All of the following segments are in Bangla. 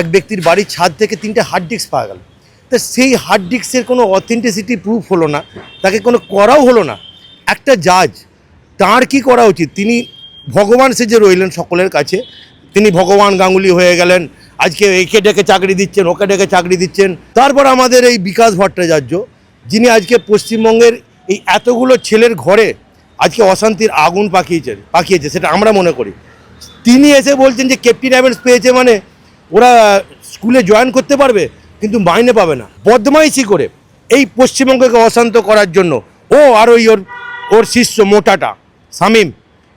এক ব্যক্তির বাড়ির ছাদ থেকে তিনটে হার্ড ডিস্ক পাওয়া গেল। তা সেই হার্ড ডিস্কের কোনো অথেন্টিসিটি প্রুফ হলো না, তাকে কোনো করাও হলো না। একটা জাজ তার কি করা উচিত? তিনি ভগবান সেজে রইলেন সকলের কাছে। তিনি ভগবান গাঙ্গুলি হয়ে গেলেন, আজকে একে ডেকে চাকরি দিচ্ছেন, ওকে ডেকে চাকরি দিচ্ছেন। তারপর আমাদের এই বিকাশ ভট্টাচার্য, যিনি আজকে পশ্চিমবঙ্গের এই এতগুলো ছেলের ঘরে আজকে অশান্তির আগুন পাকিয়েছেন, পাকিয়েছে, সেটা আমরা মনে করি। তিনি এসে বলছেন যে ক্যাপ্টেন অ্যাভেন্স পেয়েছে মানে ওরা স্কুলে জয়েন করতে পারবে, কিন্তু মাইনে পাবে না। বদমাইশি করে এই পশ্চিমবঙ্গকে অশান্ত করার জন্য। ও আর ওই ওর ওর শিষ্য মোটাটা, শামীম,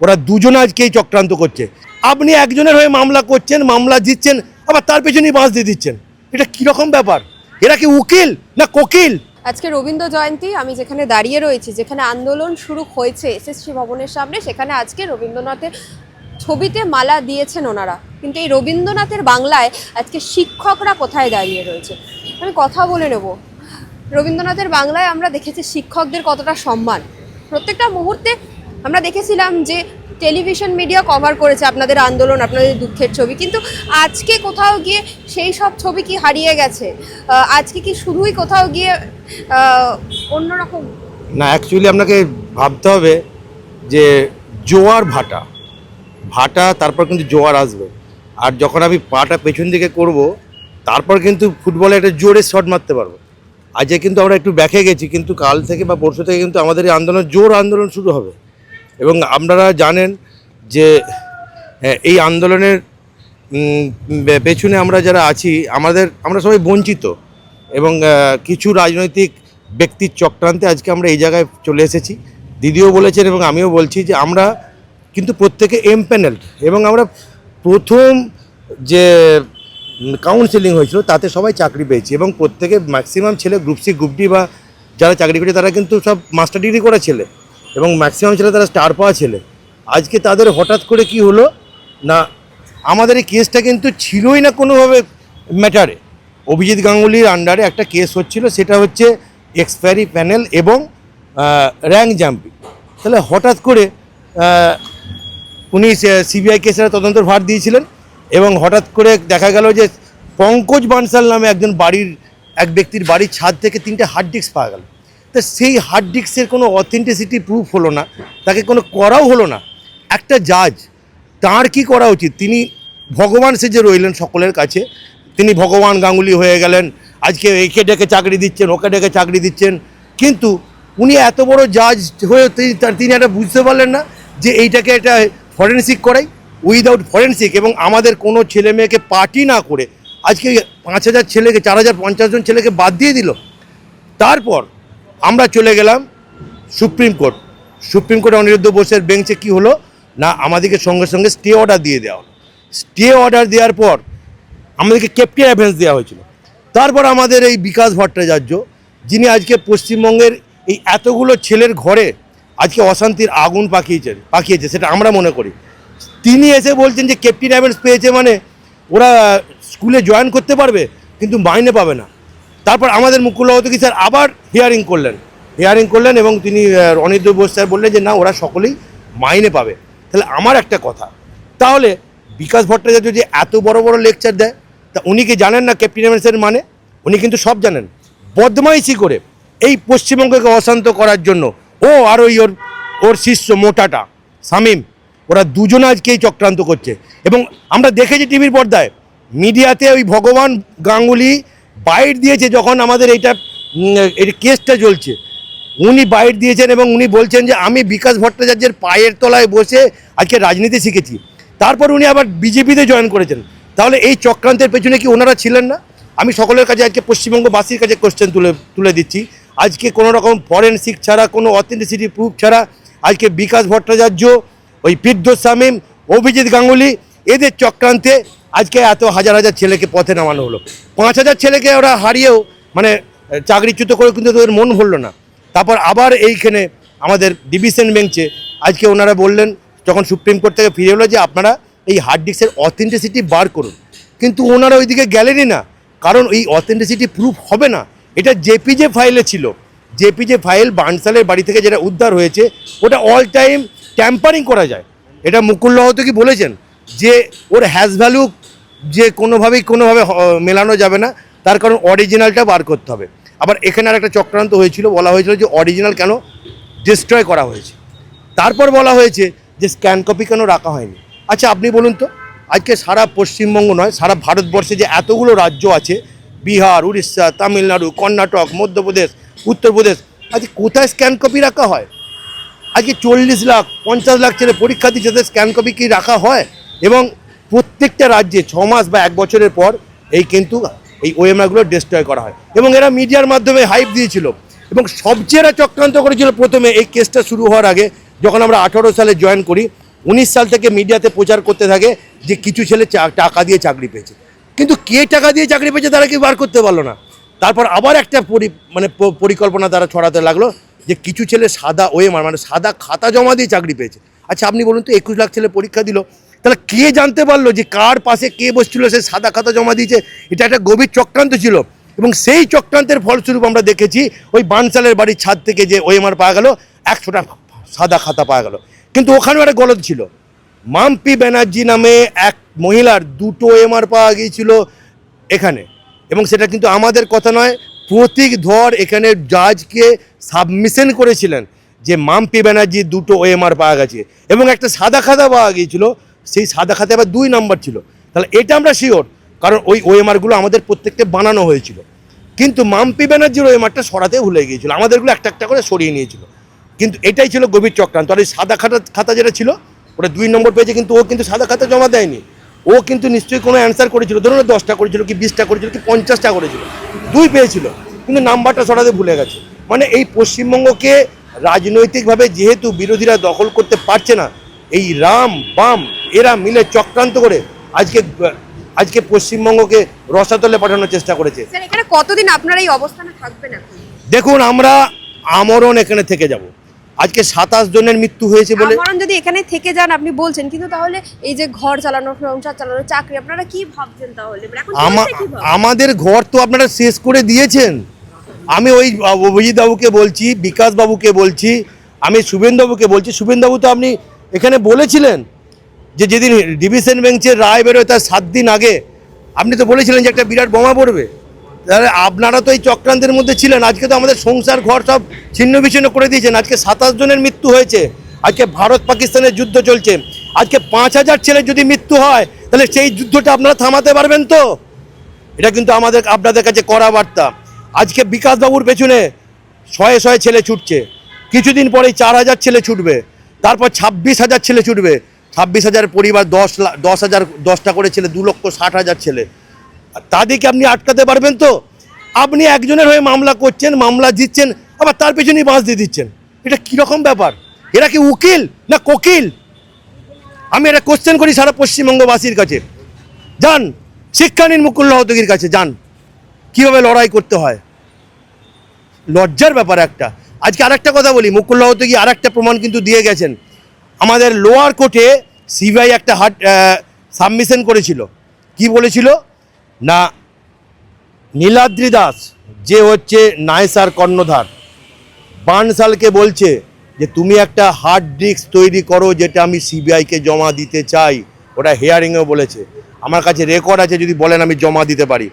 ওরা দুজন আজকে এই চক্রান্ত করছে। আপনি একজনের হয়ে মামলা করছেন, মামলা দিচ্ছেন আবার তার পেছনেই বাঁশ দিয়ে দিচ্ছেন। এটা কীরকম ব্যাপার? এরা কি উকিল না কোকিল? আজকে রবীন্দ্র জয়ন্তী, আমি যেখানে দাঁড়িয়ে রয়েছি, যেখানে আন্দোলন শুরু হয়েছে, এসএসসি ভবনের সামনে, সেখানে আজকে রবীন্দ্রনাথের ছবিতে মালা দিয়েছেন ওনারা। কিন্তু এই রবীন্দ্রনাথের বাংলায় আজকে শিক্ষকরা কোথায় দাঁড়িয়ে রয়েছে? আমি কথা বলে নেব। রবীন্দ্রনাথের বাংলায় আমরা দেখেছি শিক্ষকদের কতটা সম্মান। প্রত্যেকটা মুহূর্তে আমরা দেখেছিলাম যে টেলিভিশন মিডিয়া কভার করেছে আপনাদের আন্দোলন, আপনাদের দুঃখের ছবি। কিন্তু আজকে কোথাও গিয়ে সেই সব ছবি কি হারিয়ে গেছে? আজকে কি শুধুই কোথাও গিয়ে অন্যরকম? না অ্যাকচুয়ালি আপনাকে ভাবতে হবে যে জোয়ার ভাটা ভাটা তারপর কিন্তু জোয়ার আসবে। আর যখন আমি পাটা পেছন দিকে করব তারপর কিন্তু ফুটবলে একটা জোরে শট মারতে পারব। আজকে কিন্তু আমরা একটু ব্যাকে গেছি কিন্তু কাল থেকে বা পরশু থেকে কিন্তু আমাদের এই আন্দোলন জোর আন্দোলন শুরু হবে। এবং আপনারা জানেন যে হ্যাঁ, এই আন্দোলনের পেছনে আমরা যারা আছি আমাদের আমরা সবাই বঞ্চিত। এবং কিছু রাজনৈতিক ব্যক্তির চক্রান্তে আজকে আমরা এই জায়গায় চলে এসেছি। দিদিও বলেছেন এবং আমিও বলছি যে আমরা কিন্তু প্রত্যেকে এম প্যানেল এবং আমরা প্রথম যে কাউন্সেলিং হয়েছিল, তাতে সবাই চাকরি পেয়েছি। এবং প্রত্যেকে ম্যাক্সিমাম ছেলে গ্রুপ সি গ্রুপ ডি বা যারা চাকরি করছে তারা কিন্তু সব মাস্টার ডিগ্রি করা ছেলে। এবং ম্যাক্সিমাম ছেলে তারা স্টার পাওয়া ছেলে। আজকে তাদের হঠাৎ করে কি হলো না, আমাদের এই কেসটা কিন্তু ছিলই না কোনোভাবে ম্যাটারে অভিজিৎ গাঙ্গুলির আন্ডারে একটা কেস হচ্ছিল, সেটা হচ্ছে এক্সপায়ারি প্যানেল এবং র্যাঙ্ক জাম্পিং তাহলে হঠাৎ করে উনি সিবিআই কেসের তদন্তের ভার দিয়েছিলেন এবং হঠাৎ করে দেখা গেল যে পঙ্কজ বানসাল নামে একজন বাড়ির, এক ব্যক্তির বাড়ির ছাদ থেকে তিনটে হার্ড ডিস্ক পাওয়া গেল। তা সেই হার্ড ডিস্কের কোনো অথেন্টিসিটি প্রুফ হলো না, তাকে কোনো করাও হলো না। একটা জাজ তার কি করা উচিত? তিনি ভগবান সেজে রইলেন সকলের কাছে। তিনি ভগবান গাঙ্গুলি হয়ে গেলেন, আজকে একে ডেকে চাকরি দিচ্ছেন, ওকে ডেকে চাকরি দিচ্ছেন। কিন্তু উনি এত বড় জাজ হয়ে তিনি একটা বুঝতে পারলেন না যে এইটাকে একটা ফরেন্সিক করাই উইদাউট ফরেন্সিক এবং আমাদের কোনো ছেলে মেয়েকে পার্টি না করে আজকে পাঁচ হাজার ছেলেকে, চার হাজার পঞ্চাশ জন ছেলেকে বাদ দিয়ে দিল। তারপর আমরা চলে গেলাম সুপ্রিম কোর্ট। সুপ্রিম কোর্টে অনিরুদ্ধ বোসের বেঞ্চে কি হলো? না, আমাদেরকে সঙ্গে সঙ্গে স্টে অর্ডার দিয়ে দেওয়া হলো। স্টে অর্ডার দেওয়ার পর আমাদেরকে ক্যাপ্টেন অ্যাভেন্স দেওয়া হয়েছিল। তারপর আমাদের এই বিকাশ ভট্টাচার্য, যিনি আজকে পশ্চিমবঙ্গের এই এতগুলো ছেলের ঘরে অশান্তির আগুন পাকিয়েছেন পাকিয়েছে, সেটা আমরা মনে করি। তিনি এসে বলছেন যে ক্যাপ্টেন অ্যাভেন্স পেয়েছে মানে ওরা স্কুলে জয়েন করতে পারবে, কিন্তু মাইনে পাবে না। তারপর আমাদের মুকুল কি স্যার আবার হিয়ারিং করলেন। হিয়ারিং করলেন এবং তিনি অনিরুদ্ধ বোস স্যার বললেন যে, না, ওরা সকলেই মাইনে পাবে। তাহলে আমার একটা কথা, তাহলে বিকাশ ভট্টাচার্য যে এত বড় বড় লেকচার দেয়, তা উনি কি জানেন না ক্যাপ্টেন অ্যাভেন্সের মানে? উনি কিন্তু সব জানেন। বদমাইশি করে এই পশ্চিমবঙ্গকে অশান্ত করার জন্য ও আর ওই ওর ওর শিষ্য মোটাটা, শামীম, ওরা দুজনে আজকেই চক্রান্ত করছে। এবং আমরা দেখেছি টিভির পর্দায়, মিডিয়াতে ওই ভগবান গাঙ্গুলি বাইট দিয়েছে যখন আমাদের এইটা এই কেসটা চলছে। উনি বাইট দিয়েছেন এবং উনি বলছেন যে, আমি বিকাশ ভট্টাচার্যের পায়ের তলায় বসে আজকে রাজনীতি শিখেছি। তারপর উনি আবার বিজেপিতে জয়েন করেছেন। তাহলে এই চক্রান্তের পেছনে কি ওনারা ছিলেন না? আমি সকলের কাছে আজকে পশ্চিমবঙ্গবাসীর কাছে কোশ্চেন তুলে তুলে দিচ্ছি। আজকে কোনো রকম ফরেনসিক ছাড়া, কোনো অথেন্টিসিটি প্রুফ ছাড়া আজকে বিকাশ ভট্টাচার্য, ওই ফিরদোস শামীম, অভিজিৎ গাঙ্গুলি, এদের চক্রান্তে আজকে এত হাজার হাজার ছেলেকে পথে নামানো হলো। পাঁচ হাজার ছেলেকে ওরা হারিয়েও মানে চাকরিচ্যুত করে কিন্তু ওদের মন ভরলো না। তারপর আবার এইখানে আমাদের ডিভিশন বেঞ্চে আজকে ওনারা বললেন, যখন সুপ্রিম কোর্ট থেকে ফিরে এলো যে আপনারা এই হার্ড ডিস্কের অথেন্টিসিটি বার করুন। কিন্তু ওনারা ওইদিকে গেলেনই না, কারণ এই অথেন্টিসিটি প্রুফ হবে না। এটা জেপিজে ফাইলে ছিল। জেপিজে ফাইল বানসালের বাড়ি থেকে যেটা উদ্ধার হয়েছে, ওটা অল টাইম ট্যাম্পারিং করা যায়। এটা মুকুল কি বলেছেন? যে ওর হ্যাজ ভ্যালু যে কোনোভাবেই কোনোভাবে মেলানো যাবে না, তার কারণ অরিজিনালটা বার করতে হবে। আবার এখানে আর একটা চক্রান্ত হয়েছিল, বলা হয়েছিল যে অরিজিনাল কেন ডিস্ট্রয় করা হয়েছে। তারপর বলা হয়েছে যে স্ক্যান কপি কেন রাখা হয়নি। আচ্ছা আপনি বলুন তো, আজকে সারা পশ্চিমবঙ্গ নয়, সারা ভারতবর্ষে যে এতগুলো রাজ্য আছে বিহার, উড়িষ্যা, তামিলনাড়ু, কর্ণাটক, মধ্যপ্রদেশ, উত্তরপ্রদেশ। আজকে কোথায় স্ক্যান কপি রাখা হয়? আজকে চল্লিশ লাখ, পঞ্চাশ লাখ ছেলে পরীক্ষা দিচ্ছে স্ক্যান কপি কি রাখা হয়? এবং প্রত্যেকটা রাজ্যে ছ মাস বা এক বছরের পর এই কিন্তু এই ওএমআরগুলো ডিস্ট্রয় করা হয়। এবং এরা মিডিয়ার মাধ্যমে হাইপ দিয়েছিল। এবং সবচেয়ে এরা চক্রান্ত করেছিল প্রথমে এই কেসটা শুরু হওয়ার আগে, যখন আমরা আঠারো সালে জয়েন করি, উনিশ সাল থেকে মিডিয়াতে প্রচার করতে থাকে যে কিছু ছেলে টাকা দিয়ে চাকরি পেয়েছে। কিন্তু কে টাকা দিয়ে চাকরি পেয়েছে তারা কি বার করতে পারল না। তারপর আবার একটা পরি মানে পরিকল্পনা তারা ছড়াতে লাগল যে কিছু ছেলে সাদা ওএমআর মানে সাদা খাতা জমা দিয়ে চাকরি পেয়েছে। আচ্ছা আপনি বলুন তো, একুশ লাখ ছেলে পরীক্ষা দিল, তাহলে কে জানতে পারল যে কার পাশে কে বসছিল সে সাদা খাতা জমা দিয়েছে? এটা একটা গভীর চক্রান্ত ছিল এবং সেই চক্রান্তের ফলস্বরূপ আমরা দেখেছি ওই বানসালের বাড়ির ছাদ থেকে যে ওএমআর পাওয়া গেল, একশোটা সাদা খাতা পাওয়া গেল। কিন্তু ওখানেও একটা গলদ ছিল। মাম্পি ব্যানার্জি নামে এক মহিলার দুটো এমআর পাওয়া গিয়েছিল এখানে। এবং সেটা কিন্তু আমাদের কথা নয়, প্রতীক ধর এখানে জাজকে সাবমিশন করেছিলেন যে মাম্পি ব্যানার্জির দুটো ওএমআর পাওয়া গেছে। এবং একটা সাদা খাতা পাওয়া গিয়েছিল, সেই সাদা খাতা আবার দুই নম্বর ছিল। তাহলে এটা আমরা শিওর কারণ ওই ওএমআরগুলো আমাদের প্রত্যেককে বানানো হয়েছিল। কিন্তু মাম্পি ব্যানার্জির ওএমআরটা সরাতে ভুলে গিয়েছিল, আমাদেরগুলো একটা একটা করে সরিয়ে নিয়েছিল। কিন্তু এটাই ছিল গভীর চক্রান্ত, আর ওই সাদা খাতা খাতা যেটা ছিল ওটা দুই নম্বর পেয়েছে কিন্তু ও কিন্তু সাদা খাতা জমা দেয়নি। ও কিন্তু নিশ্চয়ই কোনো অ্যান্সার করেছিল ধরুন দশটা করেছিল কি বিশটা করেছিল কি পঞ্চাশটা করেছিল দুই পেয়েছিল কিন্তু নাম্বারটা সরাতে ভুলে গেছে। মানে এই পশ্চিমবঙ্গকে রাজনৈতিকভাবে যেহেতু বিরোধীরা দখল করতে পারছে না এই রাম বাম এরা মিলে চক্রান্ত করে আজকে আজকে পশ্চিমবঙ্গকে রসাতলে পাঠানোর চেষ্টা করেছে। কতদিন আপনারা এই অবস্থানে থাকবেন দেখুন আমরা আমরণ এখানে থেকে যাব। আজকে সাতাশ জনের মৃত্যু হয়েছে বলে যদি এখানে থেকে যান আপনি বলছেন কিন্তু তাহলে এই যে ঘর চালানো সংসার চালানো চাকরি আপনারা কি ভাবছেন তাহলে? আমাদের ঘর তো আপনারা শেষ করে দিয়েছেন। আমি ওই অভিজিৎ বাবুকে বলছি বিকাশ বাবুকে বলছি আমি শুভেন্দুবাবুকে বলছি। শুভেন্দুবাবু তো আপনি এখানে বলেছিলেন যে যেদিন ডিভিশন বেঞ্চের রায় বেরোয় তার সাত দিন আগে। আপনি তো বলেছিলেন যে একটা বিরাট বোমা পড়বে। তাহলে আপনারা তো এই চক্রান্তের মধ্যে ছিলেন। আজকে তো আমাদের সংসার ঘর সব ছিন্ন বিচ্ছিন্ন করে দিয়েছেন। আজকে সাতাশ জনের মৃত্যু হয়েছে। আজকে ভারত পাকিস্তানের যুদ্ধ চলছে। আজকে পাঁচ হাজার ছেলের যদি মৃত্যু হয়, তাহলে সেই যুদ্ধটা আপনারা থামাতে পারবেন তো? এটা কিন্তু আমাদের, আপনাদের কাছে করা বার্তা। আজকে বিকাশবাবুর পেছনে শয়ে শয়ে ছেলে ছুটছে। কিছুদিন পরেই চার হাজার ছেলে ছুটবে। তারপর ছাব্বিশ হাজার ছেলে ছুটবে। ছাব্বিশ হাজার পরিবার, দশ লাখ দশ হাজার, দশটা করে ছেলে, দু লক্ষ ষাট হাজার ছেলে। তাদেরকে আপনি আটকাতে পারবেন তো? আপনি একজনের হয়ে মামলা করছেন, মামলা জিতছেন, আবার তার পেছনেই বাঁশ দিয়ে দিচ্ছেন। এটা কীরকম ব্যাপার? এরা কি উকিল না কোকিল? আমি এটা কোশ্চেন করি সারা পশ্চিমবঙ্গবাসীর কাছে। যান শিক্ষা নিন মুকুল্লা কাছে যান। কীভাবে লড়াই করতে হয়? লজ্জার ব্যাপার একটা। আজকে আরেকটা কথা বলি মুকুল্লা হতগি আর একটা প্রমাণ কিন্তু দিয়ে গেছেন। আমাদের লোয়ার কোর্টে সিবিআই একটা হাট সাবমিশন করেছিল। কি বলেছিল? না, নীলাদ্রি দাস যে হচ্ছে নায়সার কর্ণধার। বানসালকে বলছে যে, তুমি একটা হার্ড ডিস্ক তৈরি করো যেটা আমি সিবিআইকে জমা দিতে চাই। ওটা হেয়ারিংয়েও বলেছে। আমার কাছে রেকর্ড আছে, যদি বলেন আমি জমা দিতে পারি।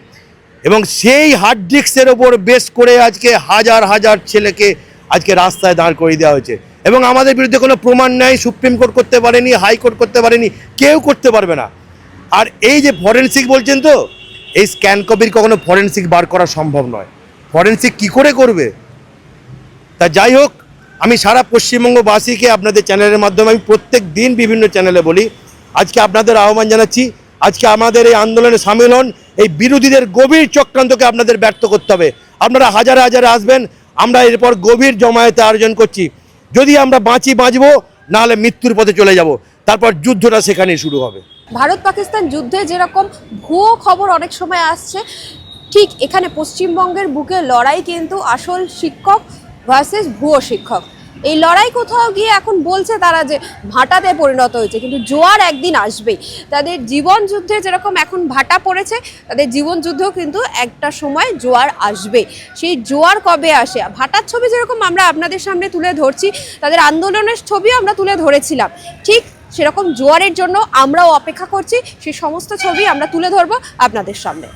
এবং সেই হার্ড ডিস্কের ওপর বেস করে আজকে হাজার হাজার ছেলেকে আজকে রাস্তায় দাঁড় করিয়ে দেওয়া হয়েছে। এবং আমাদের বিরুদ্ধে কোনো প্রমাণ নেই, সুপ্রিম কোর্ট করতে পারেনি, হাইকোর্ট করতে পারেনি, কেউ করতে পারবে না। আর এই যে ফরেন্সিক বলছেন তো এই স্ক্যান কপির কখনো ফরেন্সিক বার করা সম্ভব নয়। ফরেন্সিক কি করে করবে? তা যাই হোক, আমি সারা পশ্চিমবঙ্গবাসীকে আপনাদের চ্যানেলের মাধ্যমে আমি প্রত্যেক দিন বিভিন্ন চ্যানেলে বলি, আজকে আপনাদের আহ্বান জানাচ্ছি, আজকে আমাদের এই আন্দোলনে সামিল হন, এই বিরোধীদের গভীর চক্রান্তকে আপনাদের ব্যর্থ করতে হবে। আপনারা হাজারে হাজারে আসবেন, আমরা এরপর গভীর জমায়েতে আয়োজন করছি। যদি আমরা বাঁচি বাঁচবো, নাহলে মৃত্যুর পথে চলে যাব। তারপর যুদ্ধটা সেখানেই শুরু হবে। ভারত পাকিস্তান যুদ্ধে যেরকম ভুয়ো খবর অনেক সময় আসছে, ঠিক এখানে পশ্চিমবঙ্গের বুকে লড়াই কিন্তু আসল শিক্ষক ভার্সেস ভুয়ো শিক্ষক। এই লড়াই কোথাও গিয়ে এখন বলছে তারা যে ভাটাতে পরিণত হয়েছে, কিন্তু জোয়ার একদিন আসবেই। তাদের জীবন যুদ্ধে যেরকম এখন ভাটা পড়েছে, তাদের জীবন যুদ্ধেও কিন্তু একটা সময় জোয়ার আসবে। সেই জোয়ার কবে আসে? ভাটার ছবি যেরকম আমরা আপনাদের সামনে তুলে ধরছি, তাদের আন্দোলনের ছবিও আমরা তুলে ধরেছিলাম। ঠিক সেরকম জোয়ারের জন্য আমরাও অপেক্ষা করছি। সেই সমস্ত ছবি আমরা তুলে ধরবো আপনাদের সামনে।